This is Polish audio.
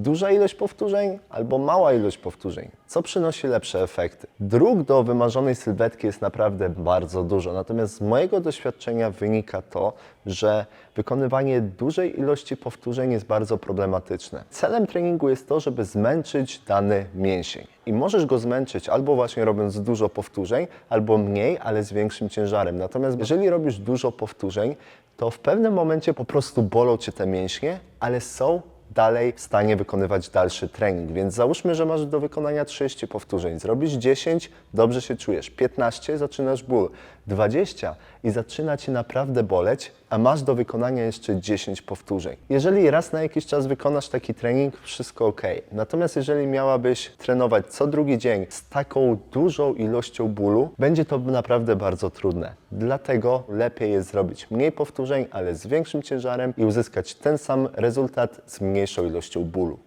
Duża ilość powtórzeń albo mała ilość powtórzeń? Co przynosi lepsze efekty? Dróg do wymarzonej sylwetki jest naprawdę bardzo dużo, natomiast z mojego doświadczenia wynika to, że wykonywanie dużej ilości powtórzeń jest bardzo problematyczne. Celem treningu jest to, żeby zmęczyć dany mięsień. I możesz go zmęczyć albo właśnie robiąc dużo powtórzeń, albo mniej, ale z większym ciężarem. Natomiast jeżeli robisz dużo powtórzeń, to w pewnym momencie po prostu bolą cię te mięśnie, ale są dalej w stanie wykonywać dalszy trening. Więc załóżmy, że masz do wykonania 30 powtórzeń. Zrobisz 10, dobrze się czujesz. 15, zaczynasz ból. 20 i zaczyna cię naprawdę boleć, a masz do wykonania jeszcze 10 powtórzeń. Jeżeli raz na jakiś czas wykonasz taki trening, wszystko ok. Natomiast jeżeli miałabyś trenować co drugi dzień z taką dużą ilością bólu, będzie to naprawdę bardzo trudne. Dlatego lepiej jest zrobić mniej powtórzeń, ale z większym ciężarem i uzyskać ten sam rezultat z mniejszą ilością bólu.